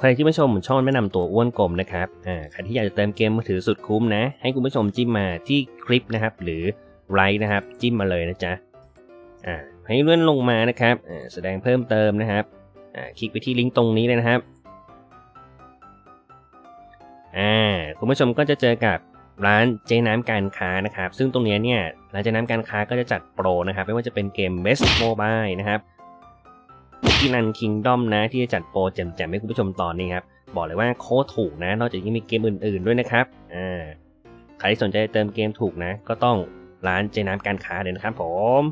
ใครที่ไม่ชมช่องแนะนำตัวอ้วนกลมนะครับอ่าใครที่อยากจะเติมเกมมือถือสุดคุ้มนะ ให้คุณผู้ชมจิ้มมาที่คลิปนะครับ หรือไลค์นะครับ จิ้มมาเลยนะจ๊ะอ่าให้เลื่อนลงมานะครับอ่าแสดงเพิ่มเติมนะครับอ่าคลิกไปที่ลิงก์ตรงนี้เลยนะครับอ่าคุณผู้ชมก็จะเจอกับร้านเจ๊น้ำการค้านะครับ ซึ่งตรงนี้เนี่ยร้านเจ๊น้ำการค้าก็จะจัดโปรนะครับ ไม่ว่าจะเป็นเกม Best Mobile นะครับ ที่นันคิงดอมนะ ที่จะจัดโปรแจมๆให้คุณผู้ชมตอนนี้ครับ บอกเลยว่าโคตรถูกนะ นอกจากนี้มีเกมอื่นๆด้วยนะครับอ่าใครที่สนใจเติมเกมถูกนะ ก็ต้องร้านเจน้ำการค้าเลยนะครับผม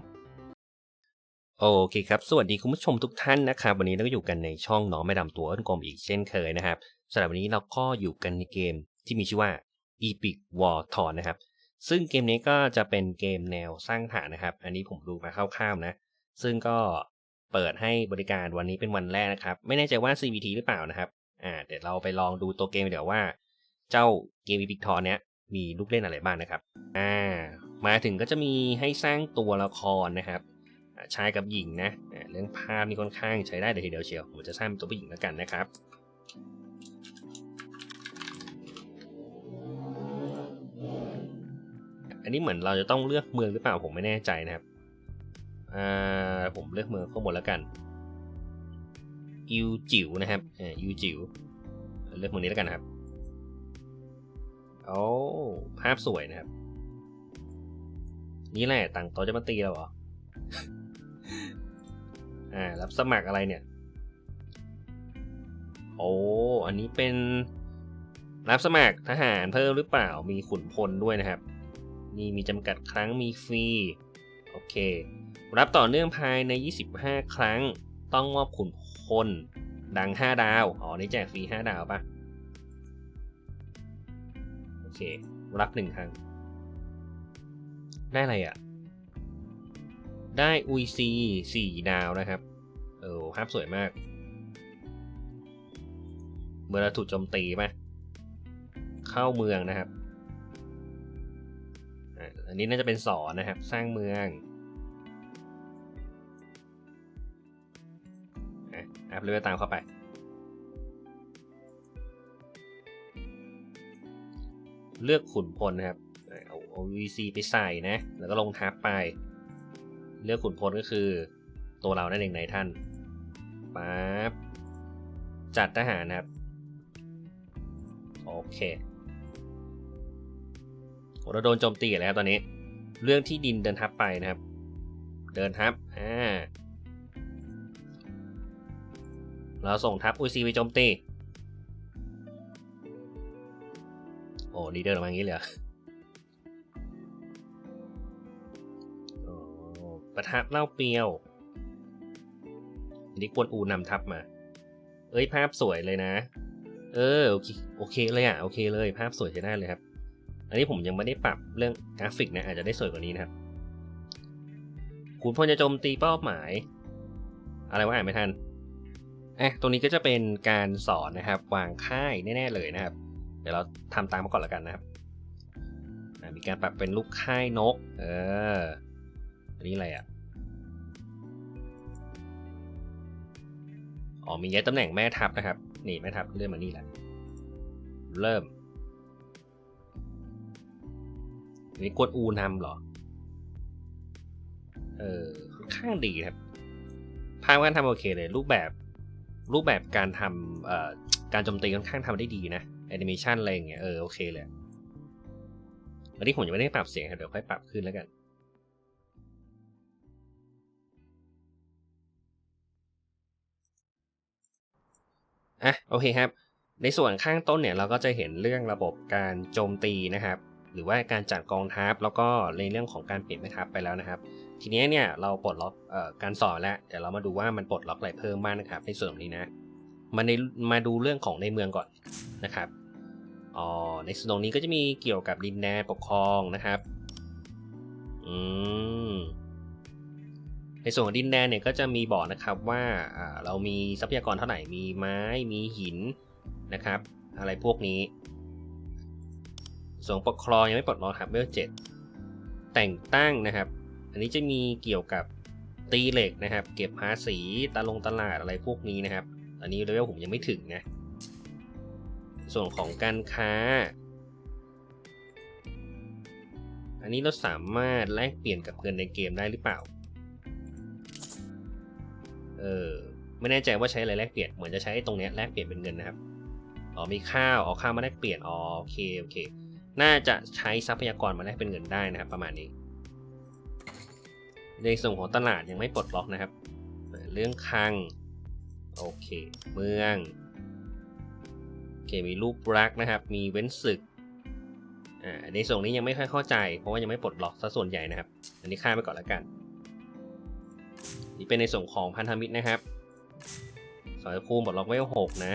โอเคครับ สวัสดีคุณผู้ชมทุกท่านนะครับ วันนี้เราก็อยู่กันในช่องน้องไม่ดำตัวอ้นกลมอีกเช่นเคยนะครับสำหรับวันนี้เราก็อยู่กันในเกมที่มีชื่อว่า Epic War t o r นะครับ ซึ่งเกมนี้ก็จะเป็นเกมแนวสร้างฐานนะครับ อันนี้ผมดูมาคร่าวๆนะ ซึ่งก็ เปิดให้บริการวันนี้เป็นวันแรกนะครับ ไม่แน่ใจว่า CVT หรือเปล่านะครับอ่าเดี๋ยวเราไปลองดูตัวเกมเดี๋ยวว่า เจ้าเกม Epic t o r เนี้ยมีลูกเล่นอะไรบ้างนะครับอ่ามาถึงก็จะมีให้สร้างตัวละครนะครับชายกับหญิงนะเรื่องภาพนี่ค่อนข้างใช้ได้เลยทีเดียวเชียวผมจะสร้างเป็นตัวผู้หญิงแล้วกันนะครับอันนี้เหมือนเราจะต้องเลือกเมืองหรือเปล่าผมไม่แน่ใจนะครับ อ่าผมเลือกเมืองข้างบนแล้วกันอิวจิ๋วนะครับอ่าอิวจิ๋วเลือกเมืองนี้แล้วกันนะครับโอ้ภาพสวยนะครับ นี่แหละต่างโต๊ะจะมาตีเราเหรออ่ารับสมัครอะไรเนี่ย โอ้อันนี้เป็นรับสมัครทหารเพิ่มหรือเปล่ามีขุนพลด้วยนะครับ นี่มีจำกัดครั้งมีฟรี โอเค รับต่อเนื่องภายใน 25 ครั้ง ต้องมอบขุนพลดัง 5 ดาว อ๋อ นี่แจกฟรี 5 ดาวปะโอเค รับหนึ่งครั้ง ได้อะไรอะ่ะ ได้อุยซีสี่ดาวนะครับ เออภาพสวยมากเมื่อเราถูกโจมตีไหมเข้าเมืองนะครับ อันนี้น่าจะเป็นสอนนะครับ สร้างเมือง อัพเลเวลตามเข้าไป เลือกขุนพลนะครับเอาเอา VC ไปใส่นะ แล้วก็ลงทับไป เลือกขุนพลก็คือตัวเรานั่นเองในท่านปั๊บจัดทหารนะครับ โอเคเราโดนโจมตีแล้วตอนนี้ เรื่องที่ดินเดินทับไปนะครับ เดินทับ อ่า เราส่งทัพอุยซีไปโจมตี โอ้นี่เดินออกมาอย่างนี้เลยโอ้ประทับเล่าเปียวอันนี้กวนอูนำทัพมา เอ้ยภาพสวยเลยนะ เออโอเคโอเคเลยอะโอเคเลย ภาพสวยใช้ได้เลยครับ อันนี้ผมยังไม่ได้ปรับเรื่องกราฟิกนะอาจจะได้สวยกว่านี้นะครับขุนพลจะโจมตีเป้าหมาย อะไรวะอ่านไม่ทัน อะตรงนี้ก็จะเป็นการสอนนะครับ วางค่ายแน่ ๆ เลยนะครับ เดี๋ยวเราทำตามมาก่อนแล้วกันนะครับมีการปรับเป็นลูกค่ายนก เออ อันนี้อะไรอะ อ๋อมีย้ายตำแหน่งแม่ทัพนะครับ นี่แม่ทัพเลื่อนมานี่แหละ เริ่ม นี่กดอูนำเหรอ เออค่อนข้างดีครับ ภาพการทำโอเคเลย รูปแบบ รูปแบบการทำการโจมตีค่อนข้างทำได้ดีนะแอนิเมชันอะไรอย่างเงี้ยเออโอเคเลยอันนี้ผมยังไม่ได้ปรับเสียงครับเดี๋ยวค่อยปรับขึ้นแล้วกันอะโอเคครับ ในส่วนข้างต้นเนี่ยเราก็จะเห็นเรื่องระบบการโจมตีนะครับ หรือว่าการจัดกองทัพแล้วก็ในเรื่องของการเปลี่ยนแม่ทัพไปแล้วนะครับ ทีนี้เนี่ยเราปลดล็อกออการสอนแล้วเดี๋ยวเรามาดูว่ามันปลดล็อกอะไรเพิ่มบ้างนะครับ ในส่วนนี้นะมาในมาดูเรื่องของในเมืองก่อนนะครับอ๋อในส่วนตรงนี้ก็จะมีเกี่ยวกับดินแดนปกครองนะครับอืมในส่วนของดินแดนเนี่ยก็จะมีบอกนะครับว่าเรามีทรัพยากรเท่าไหร่มีไม้มีหินนะครับ อะไรพวกนี้ส่วนปกครองยังไม่ปลดล็อกครับเวลเจ็ดแต่งตั้งนะครับ อันนี้จะมีเกี่ยวกับตีเหล็กนะครับ เก็บภาษีตาลงตลาดอะไรพวกนี้นะครับ อันนี้เลเวลผมยังไม่ถึงนะ ส่วนของการค้า อันนี้เราสามารถแลกเปลี่ยนกับเงินในเกมได้หรือเปล่า เออไม่แน่ใจว่าใช้อะไรแลกเปลี่ยน เหมือนจะใช้ตรงนี้แลกเปลี่ยนเป็นเงินนะครับ อ๋อมีข้าวเอาข้าวมาแลกเปลี่ยน อ๋อโอเคโอเค น่าจะใช้ทรัพยากรมาแลกเป็นเงินได้นะครับ ประมาณนี้ ในส่วนของตลาดยังไม่ปลดล็อกนะครับ เรื่องคลัง โอเค เมือง โอเค มีรูปรักนะครับ มีเว้นศึก อ่า ในส่วนนี้ยังไม่ค่อยเข้าใจ เพราะว่ายังไม่ปลดล็อกซะส่วนใหญ่นะครับ อันนี้ข้ามไปก่อนแล้วกัน นี่เป็นในส่วนของพันธมิตรนะครับสอยภูมิปลดล็อกเวลหกนะ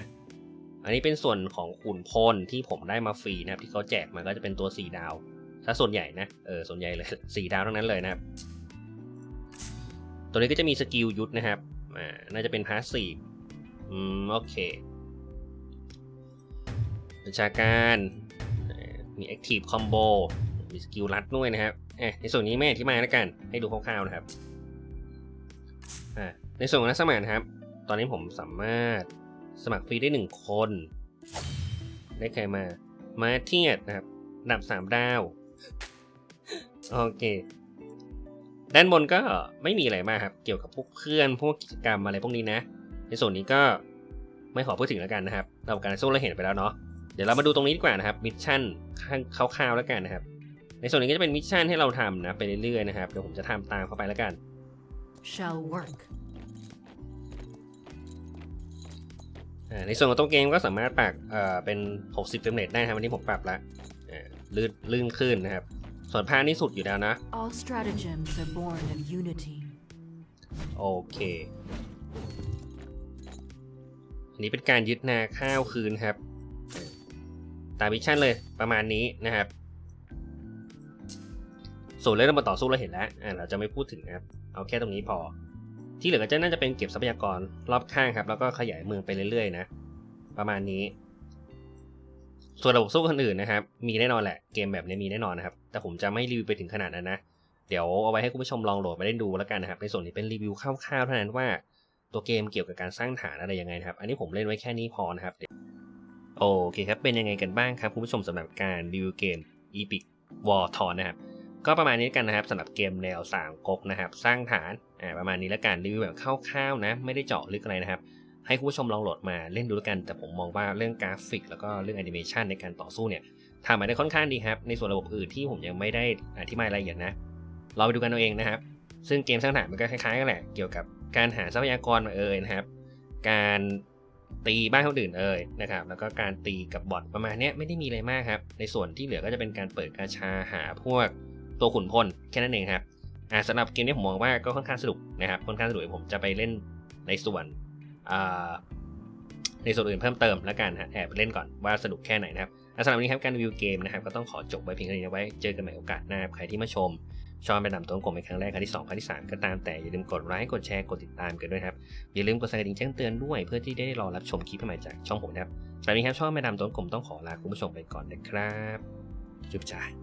อันนี้เป็นส่วนของขุนพลที่ผมได้มาฟรีนะครับ ที่เขาแจกมาก็จะเป็นตัว 4 ดาวถ้าส่วนใหญ่นะ เออ ส่วนใหญ่เลย 4 ดาวทั้งนั้นเลยนะครับ ตัวนี้ก็จะมีสกิลยุทธนะครับอ่าน่าจะเป็นพาสซีฟอืมโอเคประชาการมี Active Combo มีสกิลลัดด้วยนะครับเอะในส่วนนี้ไม่อธิบายแล้วกัน ให้ดูคร่าวๆนะครับในส่วนของนักสมัครนะครับ ตอนนี้ผมสามารถสมัครฟรีได้หนึ่งคน ได้ใครมา มาเทียดนะครับ ดับสามดาว โอเค ด้านบนก็ไม่มีอะไรมากครับเกี่ยวกับพวกเพื่อนพวกกิจกรรมอะไรพวกนี้นะ ในส่วนนี้ก็ไม่ขอพูดถึงแล้วกันนะครับเราการสู้เราเห็นไปแล้วเนาะเดี๋ยวเรามาดูตรงนี้ดีกว่านะครับมิชชั่นคร่าวๆแล้วกันนะครับ ในส่วนนี้ก็จะเป็นมิชชั่นให้เราทำนะไปเรื่อยๆนะครับเดี๋ยวผมจะทำตามเข้าไปแล้วกัน shall work. อ่าในส่วนของตัวเกมก็สามารถปรับเอ่อเป็น 60เฟรมเรทได้นะครับวันนี้ผมปรับแล้วอ่าลื่นลื่นขึ้นนะครับ ส่วนภาคนี่สุดอยู่แล้วนะ All stratagems are born of unity. โอเค อันนี้เป็นการยึดนาข้าวคืนครับ ตามมิชชั่นเลยประมาณนี้นะครับ ส่วนเรื่องเรามาต่อสู้เราเห็นแล้วอ่าเราจะไม่พูดถึงนะครับ เอาแค่ตรงนี้พอ ที่เหลือก็จะน่าจะเป็นเก็บทรัพยากรรอบข้างครับ แล้วก็ขยายเมืองไปเรื่อยๆนะ ประมาณนี้ ส่วนระบบสู้คนอื่นนะครับ มีแน่นอนแหละ เกมแบบนี้มีแน่นอนนะครับ แต่ผมจะไม่รีวิวไปถึงขนาดนั้นนะ เดี๋ยวเอาไว้ให้คุณผู้ชมลองโหลดมาเล่นดูแล้วกันนะครับ ในส่วนนี้เป็นรีวิวคร่าวๆเท่านั้นว่า ตัวเกมเกี่ยวกับการสร้างฐานอะไรยังไงนะครับ อันนี้ผมเล่นไว้แค่นี้พอนะครับ โอเคครับ เป็นยังไงกันบ้างครับคุณผู้ชมสำหรับการรีวิวเกม Epic War t o r นะครับ ก็ประมาณนี้กันนะครับสำหรับเกมแนวสามก๊กนะครับ สร้างฐาน อ่า ประมาณนี้แล้วกันรีวิวแบบคร่าวๆนะ ไม่ได้เจาะลึกอะไรนะครับ ให้คุณผู้ชมลองโหลดมาเล่นดูแล้วกัน แต่ผมมองว่าเรื่องกราฟิก แล้วก็เรื่องแอนิเมชันในการต่อสู้เนี่ยทำมาได้ค่อนข้างดีครับ ในส่วนระบบอื่นที่ผมยังไม่ได้อธิบายรายละเอียดนะเราไปดูกันเอาเองนะครับ ซึ่งเกมสร้างฐานมันก็คล้ายๆกันแหละ เกี่ยวกับการหาทรัพยากรมาเอ่ยนะครับ การตีบ้านคนอื่นเอ่ยนะครับ แล้วก็การตีกับบอทประมาณนี้ไม่ได้มีอะไรมากครับ ในส่วนที่เหลือก็จะเป็นการเปิดกาชาหาพวกตัวขุนพลแค่นั้นเองครับสำหรับเกมนี้ผมมองว่าก็ค่อนข้างสนุกนะครับ ค่อนข้างสนุกเดี๋ยผมจะไปเล่นในส่วน ในส่วนอื่นเพิ่มเติมแล้วกันฮะแอบเล่นก่อนว่าสนุกแค่ไหนนะครับสำหรับวันนี้ครับการรีวิวเกมนะครับก็ต้องขอจบไว้เพียงเท่านี้ไว้เจอกันใหม่โอกาสหน้าครับใครที่มาชมชอบไปนำตัวผมเป็นครั้งแรกครั้งที่2ครั้งที่ 3 ก็ตามแต่อย่าลืมกดไลค์กดแชร์กดติดตามกันด้วยครับอย่าลืมกดสั่นกระดิ่งแจ้งเตือนด้วยเพื่อที่ได้รอรับชมคลิปใหม่จากช่องผมนะครับสำหรับวันนี้ครับช่องแม่ดำตัวผมต้องขอลาคุณผู้ชมไปก่อนนะครับจุ๊บจ้า